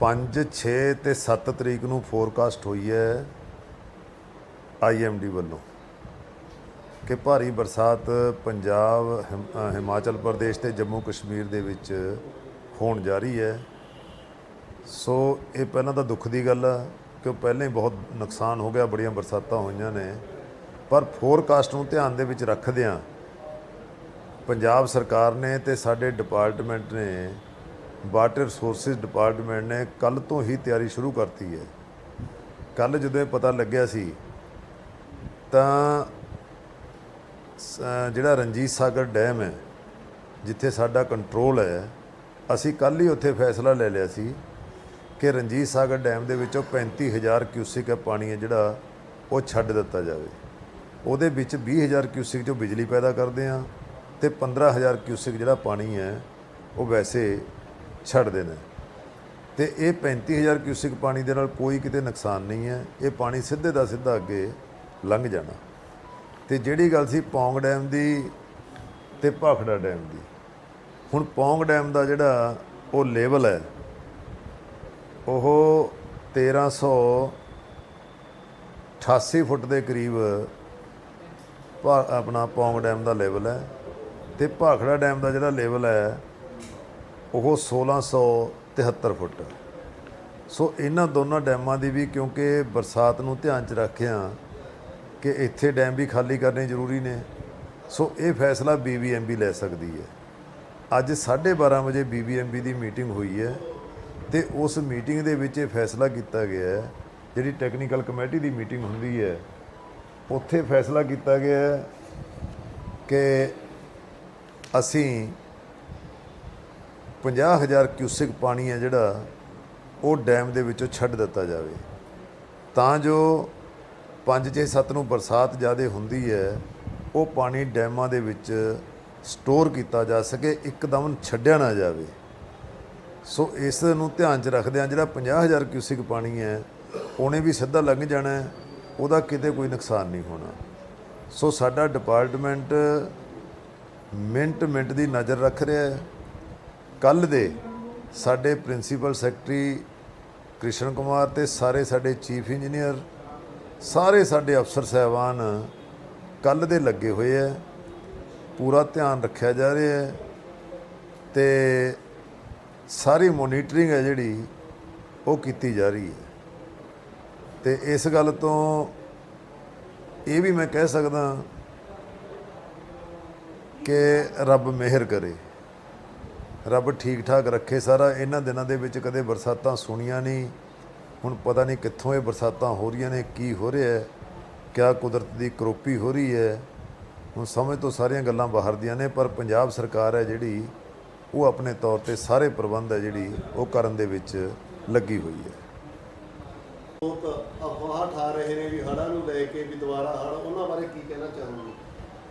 5 6 ਤੇ 7 ਤਰੀਕ ਨੂੰ ਫੋਰਕਾਸਟ ਹੋਈ ਹੈ ਆਈਐਮਡੀ ਵੱਲੋਂ ਕਿ ਭਾਰੀ ਬਰਸਾਤ ਪੰਜਾਬ, ਹਿਮ- ਹਿਮਾਚਲ ਪ੍ਰਦੇਸ਼ ਤੇ ਜੰਮੂ ਕਸ਼ਮੀਰ ਦੇ ਵਿੱਚ ਹੋਣ ਜਾ ਰਹੀ ਹੈ। ਸੋ ਇਹ ਪਹਿਲਾਂ ਤਾਂ ਦੁੱਖ ਦੀ ਗੱਲ ਆ ਕਿ ਪਹਿਲਾਂ ਹੀ ਬਹੁਤ ਨੁਕਸਾਨ ਹੋ ਗਿਆ, ਬੜੀਆਂ ਬਰਸਾਤਾਂ ਹੋਈਆਂ ਨੇ। ਪਰ ਫੋਰਕਾਸਟ ਨੂੰ ਧਿਆਨ ਦੇ ਵਿੱਚ ਰੱਖਦਿਆਂ ਪੰਜਾਬ ਸਰਕਾਰ ਨੇ ਤੇ ਸਾਡੇ ਡਿਪਾਰਟਮੈਂਟ ਨੇ ਵਾਟਰ ਰਿਸੋਰਸਿਸ ਡਿਪਾਰਟਮੈਂਟ ਨੇ ਕੱਲ ਤੋਂ ਹੀ ਤਿਆਰੀ ਸ਼ੁਰੂ ਕਰਤੀ ਹੈ। ਕੱਲ ਜਦੋਂ ਇਹ ਪਤਾ ਲੱਗਿਆ ਸੀ, ਤਾਂ ਜਿਹੜਾ ਰਣਜੀਤ ਸਾਗਰ ਡੈਮ ਹੈ, ਜਿੱਥੇ ਸਾਡਾ ਕੰਟਰੋਲ ਹੈ, ਅਸੀਂ ਕੱਲ ਹੀ ਉੱਥੇ ਫੈਸਲਾ ਲੈ ਲਿਆ ਸੀ ਕਿ ਰਣਜੀਤ ਸਾਗਰ ਡੈਮ ਦੇ ਵਿੱਚੋਂ 35000 ਕਿਊਸਿਕ ਪਾਣੀ ਹੈ ਜਿਹੜਾ ਉਹ ਛੱਡ ਦਿੱਤਾ ਜਾਵੇ। ਉਹਦੇ ਵਿੱਚ 20000 ਕਿਊਸਿਕ ਜੋ ਬਿਜਲੀ ਪੈਦਾ ਕਰਦੇ ਆ ਤੇ 15000 ਕਿਊਸਿਕ ਜਿਹੜਾ ਪਾਣੀ ਹੈ, ਉਹ ਵੈਸੇ ਛੱਡਦੇ ਨੇ। ਤੇ ਇਹ 35000 ਕਿਊਸਿਕ ਪਾਣੀ ਦੇ ਨਾਲ ਕੋਈ ਕਿਤੇ ਨੁਕਸਾਨ ਨਹੀਂ ਹੈ। ਇਹ ਪਾਣੀ ਸਿੱਧੇ ਦਾ ਸਿੱਧਾ ਅੱਗੇ ਲੰਘ ਜਾਣਾ। ਤੇ ਜਿਹੜੀ ਗੱਲ ਸੀ ਪੌਂਗ ਡੈਮ ਦੀ ਤੇ ਭਾਖੜਾ ਡੈਮ ਦੀ। ਹੁਣ ਪੌਂਗ ਡੈਮ ਦਾ ਜਿਹੜਾ ਉਹ ਲੈਵਲ ਹੈ, ਉਹ 1388 ਫੁੱਟ ਦੇ ਕਰੀਬ ਭਾ- ਆਪਣਾ ਪੌਂਗ ਡੈਮ ਦਾ ਲੈਵਲ ਹੈ। ਤੇ ਭਾਖੜਾ ਡੈਮ ਦਾ ਜਿਹੜਾ ਲੈਵਲ ਹੈ ਉਹ 1673 ਫੁੱਟ। ਸੋ ਇਹਨਾਂ ਦੋਨਾਂ ਡੈਮਾਂ ਦੀ ਵੀ ਕਿਉਂਕਿ ਬਰਸਾਤ ਨੂੰ ਧਿਆਨ 'ਚ ਰੱਖਿਆ ਕਿ ਇੱਥੇ ਡੈਮ ਵੀ ਖਾਲੀ ਕਰਨੇ ਜ਼ਰੂਰੀ ਨੇ, ਸੋ ਇਹ ਫੈਸਲਾ ਬੀਬੀਐਮਬੀ ਲੈ ਸਕਦੀ ਹੈ। ਅੱਜ 12:30 ਵਜੇ ਬੀਬੀਐਮਬੀ ਦੀ ਮੀਟਿੰਗ ਹੋਈ ਹੈ ਤੇ ਉਸ ਮੀਟਿੰਗ ਦੇ ਵਿੱਚ ਇਹ ਫੈਸਲਾ ਕੀਤਾ ਗਿਆ ਹੈ, ਜਿਹੜੀ ਟੈਕਨੀਕਲ ਕਮੇਟੀ ਦੀ ਮੀਟਿੰਗ ਹੁੰਦੀ ਹੈ, ਉੱਥੇ ਫੈਸਲਾ ਕੀਤਾ ਗਿਆ ਹੈ ਕਿ ਅਸੀਂ 50000 ਕਿਊਸਿਕ ਪਾਣੀ ਹੈ ਜਿਹੜਾ ਉਹ ਡੈਮ ਦੇ ਵਿੱਚੋਂ ਛੱਡ ਦਿੱਤਾ ਜਾਵੇ। ਤਾਂ ਜੋ 5 6 7 ਨੂੰ ਬਰਸਾਤ ਜ਼ਿਆਦਾ ਹੁੰਦੀ ਹੈ, ਉਹ ਪਾਣੀ ਡੈਮਾਂ ਦੇ ਵਿੱਚ ਸਟੋਰ ਕੀਤਾ ਜਾ ਸਕੇ, ਇੱਕਦਮ ਛੱਡਿਆ ਨਾ ਜਾਵੇ। ਸੋ ਇਸ ਨੂੰ ਧਿਆਨ 'ਚ ਰੱਖਦਿਆਂ ਜਿਹੜਾ 50000 ਕਿਊਸਿਕ ਪਾਣੀ ਹੈ, ਉਹਨੇ ਵੀ ਸਿੱਧਾ ਲੰਘ ਜਾਣਾ ਉਹਦਾ ਕਿਤੇ ਕੋਈ ਨੁਕਸਾਨ ਨਹੀਂ ਹੋਣਾ। ਸੋ ਸਾਡਾ ਡਿਪਾਰਟਮੈਂਟ ਮਿੰਟ ਮਿੰਟ ਦੀ ਨਜ਼ਰ ਰੱਖ ਰਿਹਾ ਹੈ। ਕੱਲ ਦੇ ਸਾਡੇ ਪ੍ਰਿੰਸੀਪਲ ਸੈਕਟਰੀ ਕ੍ਰਿਸ਼ਨ ਕੁਮਾਰ ਤੇ ਸਾਰੇ ਸਾਡੇ ਚੀਫ ਇੰਜੀਨੀਅਰ, ਸਾਰੇ ਸਾਡੇ ਅਫਸਰ ਸਹਿਬਾਨ ਕੱਲ ਦੇ ਲੱਗੇ ਹੋਏ ਹੈ ਪੂਰਾ ਧਿਆਨ ਰੱਖਿਆ ਜਾ ਰਿਹਾ ਹੈ ਤੇ ਸਾਰੀ ਮੋਨੀਟਰਿੰਗ ਹੈ ਜਿਹੜੀ ਉਹ ਕੀਤੀ ਜਾ ਰਹੀ ਹੈ ਤੇ ਇਸ ਗੱਲ ਤੋਂ ਇਹ ਵੀ ਮੈਂ ਕਹਿ ਸਕਦਾ ਕਿ ਰੱਬ ਮਿਹਰ ਕਰੇ। ਰੱਬ ਠੀਕ ਠਾਕ ਰੱਖੇ ਸਾਰਾ। ਇਹਨਾਂ ਦਿਨਾਂ ਦੇ ਵਿੱਚ ਕਦੇ ਬਰਸਾਤਾਂ ਸੁਣੀਆਂ ਨਹੀਂ। ਹੁਣ ਪਤਾ ਨਹੀਂ ਕਿੱਥੋਂ ਇਹ ਬਰਸਾਤਾਂ ਹੋ ਰਹੀਆਂ ਨੇ ਕੀ ਹੋ ਰਿਹਾ ਹੈ ਕਿਆ ਕੁਦਰਤ ਦੀ ਕਰੋਪੀ ਹੋ ਰਹੀ ਹੈ। ਹੁਣ ਸਮਝ ਤੋਂ ਸਾਰੀਆਂ ਗੱਲਾਂ ਬਾਹਰ ਦੀਆਂ ਨੇ ਪਰ ਪੰਜਾਬ ਸਰਕਾਰ ਹੈ ਜਿਹੜੀ ਉਹ ਆਪਣੇ ਤੌਰ ਤੇ ਸਾਰੇ ਪ੍ਰਬੰਧ ਹੈ ਜਿਹੜੀ ਉਹ ਕਰਨ ਦੇ ਵਿੱਚ ਲੱਗੀ ਹੋਈ ਹੈ। ਲੋਕ ਅਫਵਾਹ ਠਾ ਰਹੇ ਨੇ ਵੀ ਹੜ੍ਹਾਂ ਨੂੰ ਲੈ ਕੇ ਵੀ ਦੁਬਾਰਾ ਹੜ੍ਹ ਉਹਨਾਂ ਬਾਰੇ ਕੀ ਕਹਿਣਾ ਚਾਹੋਗੇ?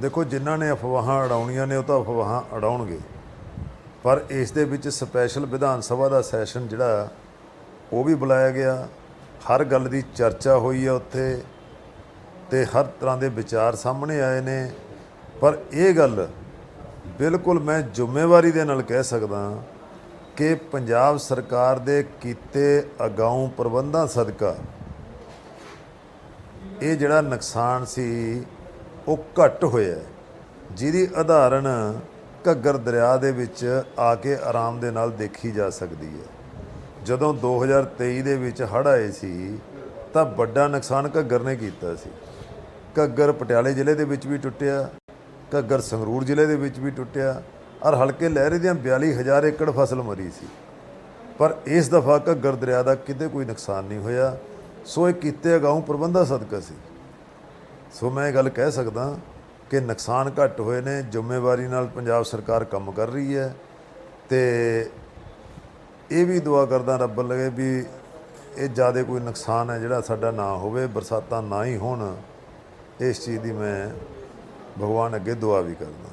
ਦੇਖੋ ਜਿਨ੍ਹਾਂ ਨੇ ਅਫਵਾਹਾਂ ਉਡਾਉਣੀਆਂ ਨੇ ਉਹ ਤਾਂ ਅਫਵਾਹਾਂ ਉਡਾਉਣਗੇ ਪਰ ਇਸ ਦੇ ਵਿੱਚ ਸਪੈਸ਼ਲ ਵਿਧਾਨ ਸਭਾ ਦਾ ਸੈਸ਼ਨ ਜਿਹੜਾ, ਉਹ ਵੀ ਬੁਲਾਇਆ ਗਿਆ। ਹਰ ਗੱਲ ਦੀ ਚਰਚਾ ਹੋਈ ਹੈ ਉੱਥੇ ਤੇ ਹਰ ਤਰ੍ਹਾਂ ਦੇ ਵਿਚਾਰ ਸਾਹਮਣੇ ਆਏ ਨੇ। ਪਰ ਇਹ ਗੱਲ ਬਿਲਕੁਲ ਮੈਂ ਜ਼ਿੰਮੇਵਾਰੀ ਦੇ ਨਾਲ ਕਹਿ ਸਕਦਾ ਕਿ ਪੰਜਾਬ ਸਰਕਾਰ ਦੇ ਕੀਤੇ ਅਗਾਊਂ ਪ੍ਰਬੰਧਾਂ ਸਦਕਾ ਇਹ ਜਿਹੜਾ ਨੁਕਸਾਨ ਸੀ, ਉਹ ਘੱਟ ਹੋਇਆ। ਜਿਹਦੀ ਉਦਾਹਰਣ ਘੱਗਰ ਦਰਿਆ ਦੇ ਵਿੱਚ ਆ ਕੇ ਆਰਾਮ ਦੇ ਨਾਲ ਦੇਖੀ ਜਾ ਸਕਦੀ ਹੈ। ਜਦੋਂ 2023 ਦੇ ਵਿੱਚ ਹੜ੍ਹ ਆਏ ਸੀ, ਤਾਂ ਵੱਡਾ ਨੁਕਸਾਨ ਘੱਗਰ ਨੇ ਕੀਤਾ ਸੀ। ਘੱਗਰ ਪਟਿਆਲੇ ਜ਼ਿਲ੍ਹੇ ਦੇ ਵਿੱਚ ਵੀ ਟੁੱਟਿਆ, ਘੱਗਰ ਸੰਗਰੂਰ ਜ਼ਿਲ੍ਹੇ ਦੇ ਵਿੱਚ ਵੀ ਟੁੱਟਿਆ ਔਰ ਹਲਕੇ ਲਹਿਰੇ ਦੀਆਂ 42000 ਏਕੜ ਫਸਲ ਮਰੀ ਸੀ। ਪਰ ਇਸ ਦਫਾ ਘੱਗਰ ਦਰਿਆ ਦਾ ਕਿਤੇ ਕੋਈ ਨੁਕਸਾਨ ਨਹੀਂ ਹੋਇਆ, ਸੋ ਇਹ ਕੀਤੇ ਅਗਾਊਂ ਪ੍ਰਬੰਧਾਂ ਸਦਕਾ ਸੀ। ਸੋ ਮੈਂ ਇਹ ਗੱਲ ਕਹਿ ਸਕਦਾ ਕਿ ਨੁਕਸਾਨ ਘੱਟ ਹੋਏ ਨੇ, ਜ਼ਿੰਮੇਵਾਰੀ ਨਾਲ ਪੰਜਾਬ ਸਰਕਾਰ ਕੰਮ ਕਰ ਰਹੀ ਹੈ ਤੇ ਇਹ ਵੀ ਦੁਆ ਕਰਦਾ ਰੱਬ ਲਗੇ ਵੀ ਇਹ ਜ਼ਿਆਦਾ ਕੋਈ ਨੁਕਸਾਨ ਹੈ ਜਿਹੜਾ ਸਾਡਾ ਨਾ ਹੋਵੇ, ਬਰਸਾਤਾਂ ਨਾ ਹੀ ਹੋਣ, ਇਸ ਚੀਜ਼ ਦੀ ਮੈਂ ਭਗਵਾਨ ਅੱਗੇ ਦੁਆ ਵੀ ਕਰਦਾ।